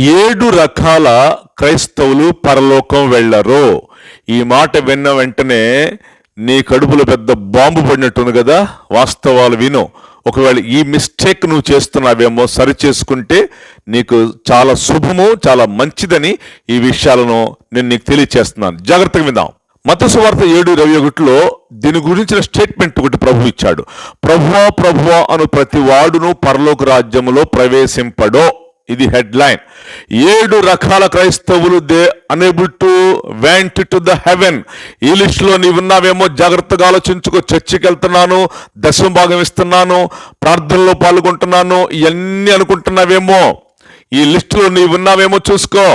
ఏడు రకాల క్రైస్తవులు పరలోకం వెళ్ళరు. ఈ మాట విన్న వెంటనే నీ కడుపులో పెద్ద బాంబు పడినట్టుంది కదా వాస్తవాలు విను. ఒకవేళ ఈ మిస్టేక్ నువ్వు చేస్తున్నావేమో సరి చేసుకుంటే నీకు చాలా శుభము చాలా మంచిదని ఈ విషయాలను నేను నీకు తెలియచేస్తున్నాను. జాగ్రత్తగా విందాం. మత సువార్త ఏడు ఇరవై ఒకటిలో దీని గురించిన స్టేట్మెంట్ ఒకటి ప్రభు ఇచ్చాడు. ప్రభువా ప్రభువా అను ప్రతి వాడును పరలోక రాజ్యములో ప్రవేశింపడో. ఇది హెడ్లైన్. ఏడు రకాల క్రైస్తవులు they unable to went to the heaven. ఈ లిస్ట్లో నీవు ఉన్నావేమో జాగ్రత్తగా ఆలోచించుకో. చర్చికి వెళ్తున్నాను దశం భాగం ఇస్తున్నాను ప్రార్థనలో పాల్గొంటున్నాను ఇవన్నీ అనుకుంటున్నావేమో. ఈ లిస్టులో నీవు ఉన్నావేమో చూసుకో.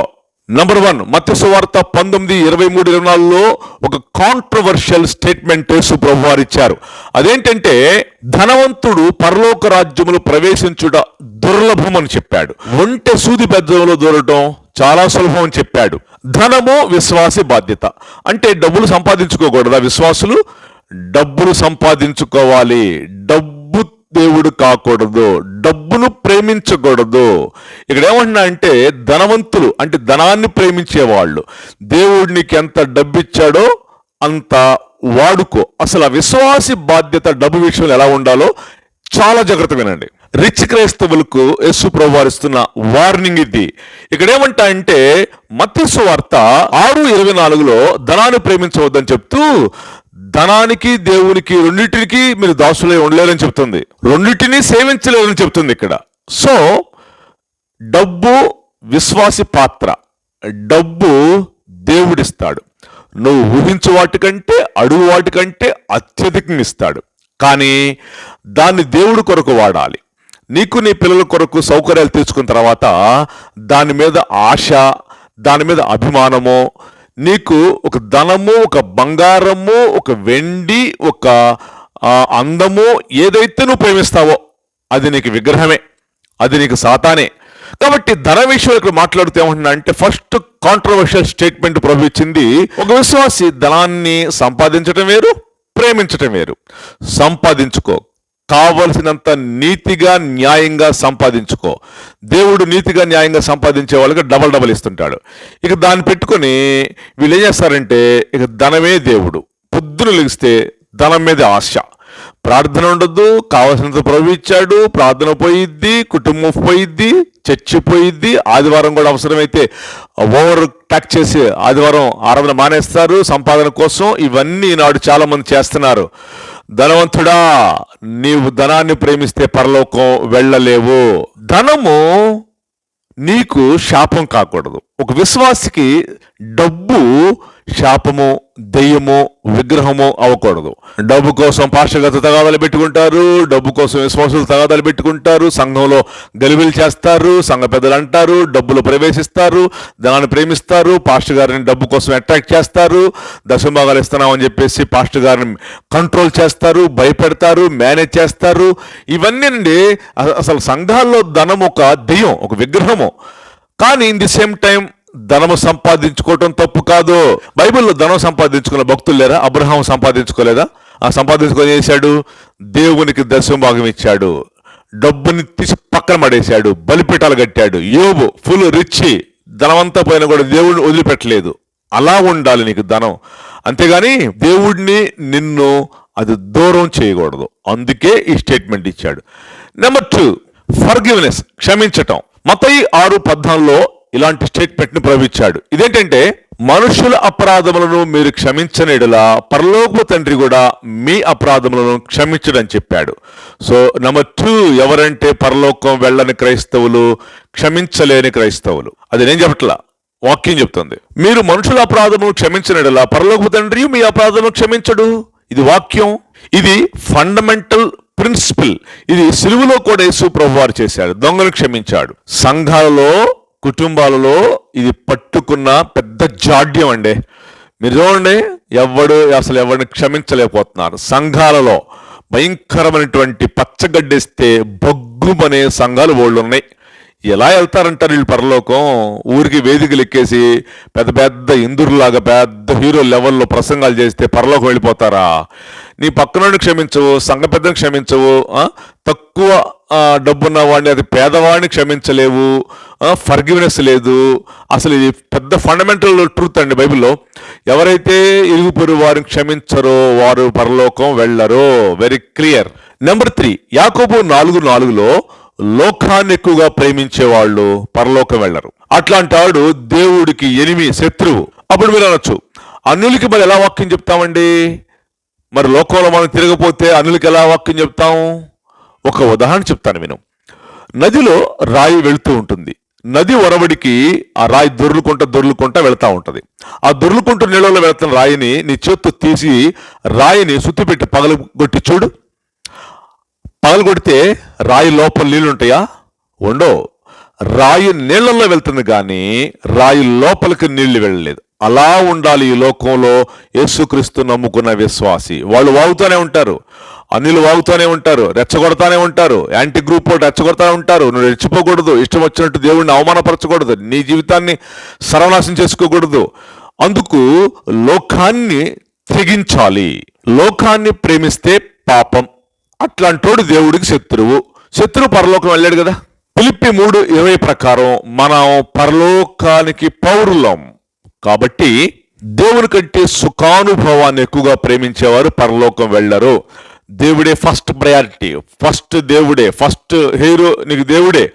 నంబర్ వన్ మత్స్యవార్త పంతొమ్మిది ఇరవై మూడు ఇరవై నాలుగులో ఒక కాంట్రవర్షియల్ స్టేట్మెంట్ సుప్రభు వారు ఇచ్చారు. అదేంటంటే ధనవంతుడు పరలోక రాజ్యములు ప్రవేశించుట దుర్లభం అని చెప్పాడు. ఒంటె సూది పెద్దలో దూరటం చాలా సులభం అని చెప్పాడు. ధనము విశ్వాసి బాధ్యత. అంటే డబ్బులు సంపాదించుకోకూడదా విశ్వాసులు? డబ్బులు సంపాదించుకోవాలి. డబ్బు దేవుడు కాకూడదు డబ్బును ప్రేమించకూడదు. ఇక్కడ ఏమంటున్నా అంటే ధనవంతులు అంటే ధనాన్ని ప్రేమించేవాళ్ళు. దేవుడు నీకు ఎంత డబ్బు ఇచ్చాడో అంత వాడుకో. అసలు ఆ విశ్వాసి బాధ్యత డబ్బు విషయంలో ఎలా ఉండాలో చాలా జాగ్రత్త వినండి. రిచ్ క్రైస్తవులకు యస్సు ప్రభు వార్నింగ్ ఇది. ఇక్కడ ఏమంటా అంటే మత్స్సు వార్త ఆరు ఇరవై నాలుగులో ధనాన్ని ప్రేమించవద్దని చెప్తూ ధనానికి దేవునికి రెండింటికి మీరు దాసులై ఉండలేరని చెప్తుంది. రెండింటిని సేవించలేరని చెప్తుంది ఇక్కడ. సో డబ్బు విశ్వాసి పాత్ర. డబ్బు దేవుడిస్తాడు. నువ్వు ఊహించు వాటికంటే అడుగు వాటికంటే అత్యధికంగా ఇస్తాడు కానీ దాన్ని దేవుడి కొరకు వాడాలి. నీకు నీ పిల్లల కొరకు సౌకర్యాలు తీర్చుకున్న తర్వాత దాని మీద ఆశ దాని మీద అభిమానము నీకు ఒక ధనము ఒక బంగారము ఒక వెండి ఒక అందము ఏదైతే నువ్వు ప్రేమిస్తావో అది నీకు విగ్రహమే. అది నీకు సాతానే. కాబట్టి ధన విషయంలో ఇక్కడ మాట్లాడుతూ ఏమంటున్నా అంటే ఫస్ట్ కాంట్రవర్షియల్ స్టేట్మెంట్ ప్రభు ఇచ్చింది ఒక విశ్వాసి ధనాన్ని సంపాదించటం వేరు ప్రేమించటం వేరు. సంపాదించుకో. కావలసినంత నీతిగా న్యాయంగా సంపాదించుకో. దేవుడు నీతిగా న్యాయంగా సంపాదించే వాళ్ళకి డబల్ డబల్ ఇస్తుంటాడు. ఇక దాన్ని పెట్టుకొని వీళ్ళు ఏం చేస్తారంటే ఇక ధనమే దేవుడు. పొద్దున లెగిస్తే ధనం మీద ఆశ. ప్రార్థన ఉండదు కావలసినంత ప్రభు ఇచ్చాడు ప్రార్థన పోయిద్ది కుటుంబం పోయిద్ది చర్చి పోయిద్ది ఆదివారం కూడా అవసరమైతే ఓవర్ ట్యాక్ చేసి ఆదివారం ఆరాధన మానేస్తారు సంపాదన కోసం. ఇవన్నీ ఈనాడు చాలామంది చేస్తున్నారు. ధనవంతుడా నీవు ధనాన్ని ప్రేమిస్తే పరలోకం వెళ్ళలేవు. ధనము నీకు శాపం కాకూడదు. ఒక విశ్వాసికి డబ్బు శాపము దెయ్యము విగ్రహము అవ్వకూడదు. డబ్బు కోసం పార్శ్వగత తగాదాలు పెట్టుకుంటారు డబ్బు కోసం విశ్వాసులు తగాదాలు పెట్టుకుంటారు సంఘంలో గలిబిలు చేస్తారు సంఘ పెద్దలు అంటారు డబ్బులు ప్రవేశిస్తారు దాన్ని ప్రేమిస్తారు పాస్టర్ గారిని డబ్బు కోసం అట్రాక్ట్ చేస్తారు దశభాగాలు ఇస్తున్నామని చెప్పేసి పాస్టర్ గారిని కంట్రోల్ చేస్తారు భయపెడతారు మేనేజ్ చేస్తారు. ఇవన్నీ అండి అసలు సంఘాల్లో ధనం ఒక దెయ్యం ఒక విగ్రహము. కానీ ఇన్ ది సేమ్ టైం ధనము సంపాదించుకోవటం తప్పు కాదు. బైబిల్లో ధనం సంపాదించుకున్న భక్తులు లేరా? అబ్రహాం సంపాదించుకోలేదా? ఆ సంపాదించుకొని చేశాడు? దేవునికి దశమ భాగం ఇచ్చాడు. డబ్బుని తీసి పక్కన పడేశాడు. బలిపీఠాలు కట్టాడు. యోబు ఫుల్ రిచ్ ధనవంతా పోయినా కూడా దేవుడిని వదిలిపెట్టలేదు. అలా ఉండాలి నీకు ధనం. అంతేగాని దేవుడిని నిన్ను అది దూరం చేయకూడదు. అందుకే ఈ స్టేట్మెంట్ ఇచ్చాడు. నెంబర్ టూ ఫర్గివ్నెస్ క్షమించటం. మతయి ఆరు పద్నాలుగులో ఇలాంటి స్టేట్మెంట్ను ప్రవహించాడు ఇదేంటంటే మనుషుల అపరాధములను మీరు క్షమించనిడలా పరలోకపు తండ్రి కూడా మీ అపరాధములను క్షమించడని చెప్పాడు. సో నెంబర్ టూ ఎవరంటే పరలోకం వెళ్ళని క్రైస్తవులు క్షమించలేని క్రైస్తవులు? అది నేను చెప్పట్లా? వాక్యం చెప్తుంది. మీరు మనుషుల అపరాధము క్షమించినడలా పరలోకపు తండ్రి మీ అపరాధము క్షమించడు? ఇది వాక్యం. ఇది ఫండమెంటల్ ప్రిన్సిపల్ ఇది సిలువలో కూడా యేసు ప్రభు వారు చేశాడు. దొంగను క్షమించాడు. సంఘాలలో కుటుంబాలలో ఇది పట్టుకున్న పెద్ద జాడ్యం అండి. మీరు చూడండి ఎవడు అసలు ఎవరిని క్షమించలేకపోతున్నారు. సంఘాలలో భయంకరమైనటువంటి పచ్చగడ్డేస్తే బొగ్గుమనే సంఘాలు వాళ్ళు ఉన్నాయి. ఎలా వెళ్తారంటారు వీళ్ళు పరలోకం? ఊరికి వేదికలు ఎక్కేసి పెద్ద పెద్ద ఇందురులాగా పెద్ద హీరో లెవెల్లో ప్రసంగాలు చేస్తే పరలోకం వెళ్ళిపోతారా? నీ పక్కనోడిని క్షమించవు సంఘ పెద్దను క్షమించవు తక్కువ డబ్బున్న వాడిని అది పేదవాడిని క్షమించలేవు ఫర్గివ్నెస్ లేదు. అసలు ఇది పెద్ద ఫండమెంటల్ ట్రూత్ అండి బైబిల్లో. ఎవరైతే ఇరుగుపొరు వారిని క్షమించరో వారు పరలోకం వెళ్ళరో. వెరీ క్లియర్ నెంబర్ త్రీ యాకోబు నాలుగు నాలుగులో లోకాన్ని ఎక్కువగా ప్రేమించే వాళ్ళు పరలోకం వెళ్ళరు. అట్లాంటి వాడు దేవుడికి ఎనిమి శత్రువు. అప్పుడు మీరు అనొచ్చు అన్యులకి మరి ఎలా వాక్యం చెప్తామండి? మరి లోకంలో మనం తిరగపోతే అన్యులకి ఎలా వాక్యం చెప్తాము ఒక ఉదాహరణ చెప్తాను విను నదిలో రాయి వెళుతూ ఉంటుంది. నది ఒరవడికి ఆ రాయి దొర్లుకుంటా దొర్లుకుంటా వెళ్తూ ఉంటుంది. ఆ దొర్లుకుంటూ నీళ్ళలో వెళ్తున్న రాయిని నీ చేత్తో తీసి రాయిని సుత్తిపెట్టి పగలగొట్టి చూడు. పగలగొడితే రాయి లోపల నీళ్ళు ఉంటాయా? ఉండవు. రాయి నీళ్ళల్లో వెళ్తుంది కానీ రాయి లోపలికి నీళ్ళు వెళ్ళలేదు. అలా ఉండాలి ఈ లోకంలో. యేసుక్రీస్తు నమ్ముకున్న విశ్వాసి. వాళ్ళు వాగుతూనే ఉంటారు. అన్నిలు వాగుతూనే ఉంటారు రెచ్చగొడతానే ఉంటారు యాంటీ గ్రూప్ వాళ్ళు రెచ్చగొడతానే ఉంటారు. నువ్వు రెచ్చిపోకూడదు ఇష్టం వచ్చినట్టు దేవుడిని అవమానపరచకూడదు నీ జీవితాన్ని సర్వనాశం చేసుకోకూడదు. అందుకు లోకాన్ని తెగించాలి. లోకాన్ని ప్రేమిస్తే పాపం. అట్లాంటోడు దేవుడికి శత్రువు. శత్రువు పరలోకం వెళ్ళాడు కదా. పిలిపి మూడు ఇరవై ప్రకారం మనం పరలోకానికి పౌరులం. కాబట్టి దేవుని కంటే సుఖానుభవాన్ని ఎక్కువగా ప్రేమించేవారు పరలోకం వెళ్ళరు. దేవుడే ఫస్ట్ ప్రయారిటీ ఫస్ట్ దేవుడే ఫస్ట్ హీరో నీకు దేవుడే.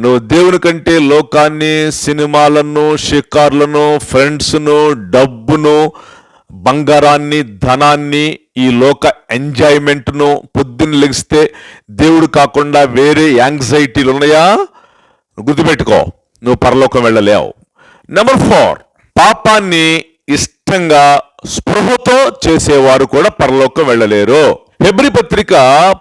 నువ్వు దేవుని కంటే లోకాన్ని సినిమాలను షికార్లను ఫ్రెండ్స్ను డబ్బును బంగారాన్ని ధనాన్ని ఈ లోక ఎంజాయ్మెంట్ను పొద్దున్న లెగిస్తే దేవుడు కాకుండా వేరే యాంగ్జైటీలు ఉన్నాయా? గుర్తుపెట్టుకో నువ్వు పరలోకం వెళ్ళలేవు. నెంబర్ ఫోర్ పాపాన్ని ఇష్టంగా స్పృహతో చేసేవారు కూడా పరలోకం వెళ్ళలేరు. హెబ్రి పత్రిక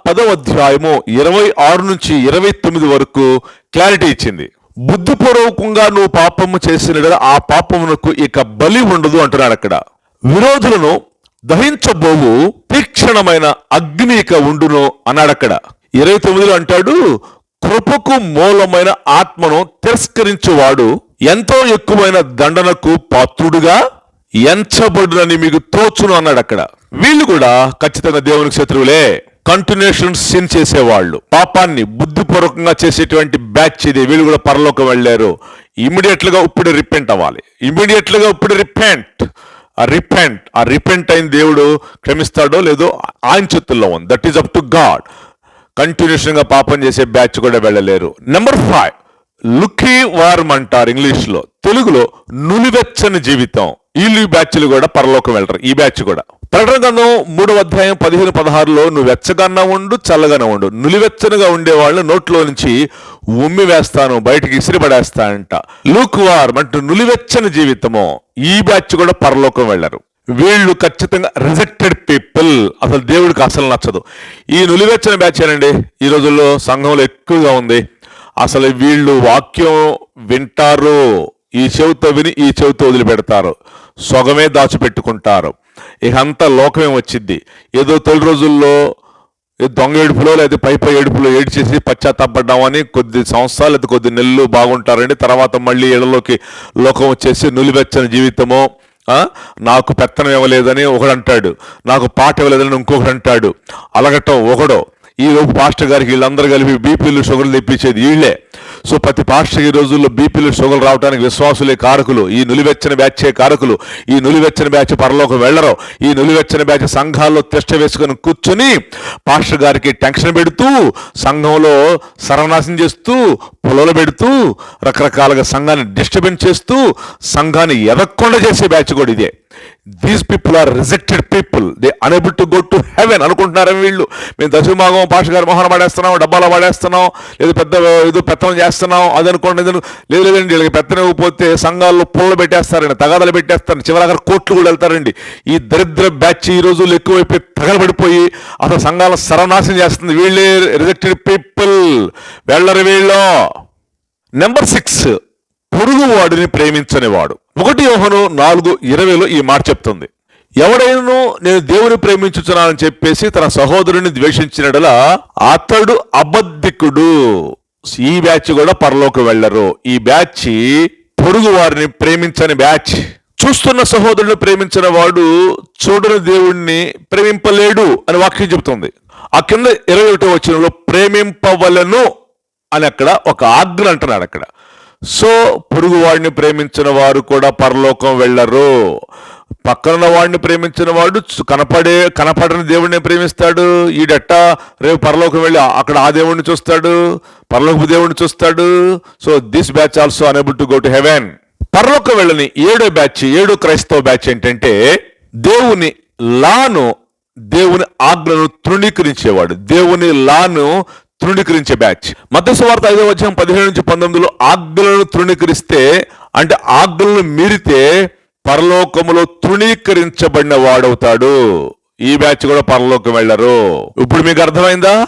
పదవ అధ్యాయము ఇరవై ఆరు నుంచి ఇరవై తొమ్మిది వరకు క్లారిటీ ఇచ్చింది. బుద్ధిపూర్వకంగా నువ్వు పాపము చేసిన ఆ పాపమునకు ఇక బలి ఉండదు అంటున్నాడు అక్కడ. విరోధులను దహించబోవు తీక్షణమైన అగ్ని ఇక ఉండును అన్నాడు అక్కడ. ఇరవై తొమ్మిదిలో అంటాడు కృపకు మూలమైన ఆత్మను తిరస్కరించువాడు ఎంతో ఎక్కువైన దండనకు పాత్రుడుగా ఎంచబడునని మీకు తోచును అన్నాడు అక్కడ. వీళ్ళు కూడా ఖచ్చితంగా దేవునికి శత్రువులే. కంటిన్యూషన్ సిన్ చేసేవాళ్ళు. పాపాన్ని బుద్ధిపూర్వకంగా చేసేటువంటి బ్యాచ్ ఇది. వీళ్ళు కూడా పరలోకం వెళ్ళారు. ఇమీడియట్లుగా ఇప్పుడు రిపెంట్ అవ్వాలి. ఇమీడియట్లుగా ఇప్పుడు రిపెంట్ ఆ రిపెంట్ ఆ రిపెంట్ అయిన దేవుడు క్షమిస్తాడో లేదో ఆయన చేతుల్లో ఉంది. That is up to God కంటిన్యూషన్గా పాపం చేసే బ్యాచ్ కూడా వెళ్ళలేరు. నెంబర్ ఫైవ్ లుకీ వార్మ్ అంటారు ఇంగ్లీష్లో. తెలుగులో నులివెచ్చని జీవితం. వీళ్ళు ఈ బ్యాచ్లు కూడా పరలోకం వెళ్ళరు ఈ బ్యాచ్ కూడా. ప్రకటన గ్రంథం మూడవ అధ్యాయం పదిహేను పదహారులో నువ్వు వెచ్చగానే ఉండు చల్లగానే ఉండు. నులివెచ్చనగా ఉండేవాళ్ళు నోట్లో నుంచి ఉమ్మి వేస్తాను బయటికి ఇసిరిపడేస్తానంట లూక్ వార్మ్ అంటూ నులివెచ్చని జీవితము. ఈ బ్యాచ్ కూడా పరలోకం వెళ్ళరు. వీళ్ళు ఖచ్చితంగా రిజెక్టెడ్ పీపుల్. అసలు దేవుడికి అసలు నచ్చదు. ఈ నులివెచ్చని బ్యాచ్ ఏనండి? ఈ రోజుల్లో సంఘంలో ఎక్కువగా ఉంది. అసలు వీళ్ళు వాక్యం వింటారు ఈ చెవితో విని ఈ చెవితో వదిలిపెడతారు. సొగమే దాచిపెట్టుకుంటారు. ఇక అంతా లోకమే వచ్చింది. ఏదో తొలి రోజుల్లో దొంగ ఏడుపులో లేదా పై పై ఏడుపులో ఏడ్చేసి పశ్చాత్తాపడ్డామని కొద్ది సంవత్సరాలు లేదా కొద్ది నెలలు బాగుంటారండి తర్వాత మళ్ళీ ఇళ్ళలోకి లోకం వచ్చేసి నులివెచ్చని జీవితము నాకు పెత్తనం ఇవ్వలేదని ఒకడు అంటాడు నాకు పాట ఇవ్వలేదని ఇంకొకడు అంటాడు అలగటం ఒకడో. ఈ పాస్టర్ గారికి వీళ్ళందరూ కలిపి బీపీలు షుగర్లు తెప్పించేది వీళ్ళే. సో ప్రతి పాస్టర్ ఈ రోజుల్లో బీపీలు షుగర్లు రావడానికి విశ్వాసులే కారకులు. ఈ నులివెచ్చని బ్యాచే కారకులు. ఈ నులివెచ్చని బ్యాచ్ పరలోకి వెళ్ళరు. ఈ నులివెచ్చని బ్యాచ్ సంఘాల్లో తిష్ట వేసుకొని కూర్చుని పాస్టర్ గారికి టెన్షన్ పెడుతూ సంఘంలో సర్వనాశం చేస్తూ పొలలు పెడుతూ రకరకాలుగా సంఘాన్ని డిస్టర్బెన్స్ చేస్తూ సంఘాన్ని ఎదక్కుండా చేసే బ్యాచ్ కూడా ఇదే. These people are rejected people they unable to go to heaven అనుకుంటున్నారు వీళ్ళు? మేము దశమాగం పాష గారు మొహన పడేస్తున్నాం డబ్బాలో పడేస్తున్నాం లేదు పెద్ద ఏదో పెత్తనం చేస్తున్నాం అది అనుకోండి లేదు లేదండి వీళ్ళకి పెత్తనం ఇవ్వకపోతే సంఘాల్లో పుల్లలు పెట్టేస్తారండి తగాదలు పెట్టేస్తారు చివరి అక్కడ కోట్లు కూడా వెళ్తారండి. ఈ దరిద్ర బ్యాచ్ ఈ రోజుల్లో ఎక్కువైపోయి తగలబడిపోయి అసలు సంఘాల సర్వనాశనం చేస్తుంది. వీళ్ళే రిజెక్టెడ్ పీపుల్ వెళ్ళరు వీళ్ళు. నెంబర్ సిక్స్ పొరుగు వాడిని ఒకటి యోహను నాలుగు ఇరవైలో ఈ మాట చెప్తుంది. ఎవడైనను నేను దేవుని ప్రేమించుచున్నానని చెప్పేసి తన సహోదరుని ద్వేషించినడలా అతడు అబద్ధికుడు. ఈ బ్యాచ్ కూడా పరలోకి వెళ్ళరు. ఈ బ్యాచ్ పొరుగు వారిని ప్రేమించని బ్యాచ్. చూస్తున్న సహోదరుని ప్రేమించిన వాడు చూడని దేవుణ్ణి ప్రేమింపలేడు అని వాక్యం చెబుతుంది. ఆ కింద ఇరవై ఒకటో వచనంలో ప్రేమింపవలను అని అక్కడ ఒక ఆజ్ఞ అంటున్నాడు అక్కడ. సో పొరుగువాడిని ప్రేమించిన వారు కూడా పరలోకం వెళ్ళరు. పక్కన వాడిని ప్రేమించిన వాడు కనపడే కనపడని దేవుడిని ప్రేమిస్తాడు. ఈడట్ట? రేపు పరలోకం వెళ్ళి అక్కడ ఆ దేవుడిని చూస్తాడు. పరలోకపు దేవుడిని చూస్తాడు. So this batch also unable to go to heaven పరలోకం వెళ్ళని ఏడో బ్యాచ్ ఏడో క్రైస్తవ బ్యాచ్ ఏంటంటే దేవుని లాను దేవుని ఆజ్ఞను తృణీకరించేవాడు. దేవుని లాను తృణీకరించే బ్యాచ్. మధ్య వార్త ఐదో వచ్చిన పదిహేను నుంచి పంతొమ్మిదిలో ఆజ్ఞలను తృణీకరిస్తే అంటే ఆజ్ఞలను మీరితే పరలోకములో తృణీకరించబడిన వాడవుతాడు ఈ బ్యాచ్ కూడా పరలోకం వెళ్ళరు. ఇప్పుడు మీకు అర్థమైందా?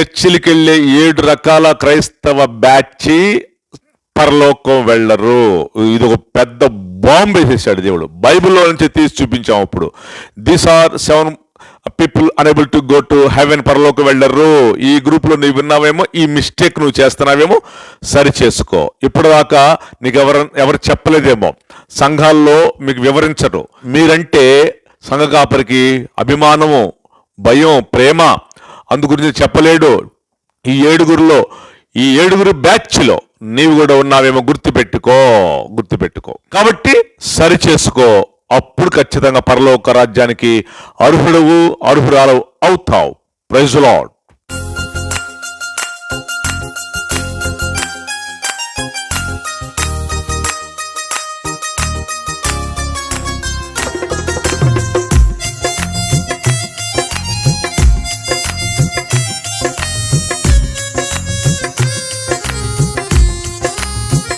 చర్చిలకి వెళ్ళే ఏడు రకాల క్రైస్తవ బ్యాచ్ పరలోకం వెళ్ళరు. ఇది ఒక పెద్ద బాంబ్ వేసేసాడు దేవుడు. బైబిల్లో నుంచి తీసి చూపించాం అప్పుడు. These are seven people unable to go to heaven పరలోకి వెళ్ళరు. ఈ గ్రూప్లో నువ్వు విన్నావేమో ఈ మిస్టేక్ నువ్వు చేస్తున్నావేమో సరి చేసుకో. ఇప్పటిదాకా నీకు ఎవరు ఎవరు చెప్పలేదేమో. సంఘాల్లో మీకు వివరించరు. మీరంటే సంఘ కాపరికి అభిమానము భయం ప్రేమ అందు గురించి చెప్పలేడు. ఈ ఏడుగురిలో ఈ ఏడుగురు బ్యాచ్లో నీవు కూడా ఉన్నావేమో గుర్తుపెట్టుకో గుర్తుపెట్టుకో. కాబట్టి సరి చేసుకో. అప్పుడు ఖచ్చితంగా పరలోక రాజ్యానికి అర్హుడవు అర్హురాలు అవుతావు. Praise lord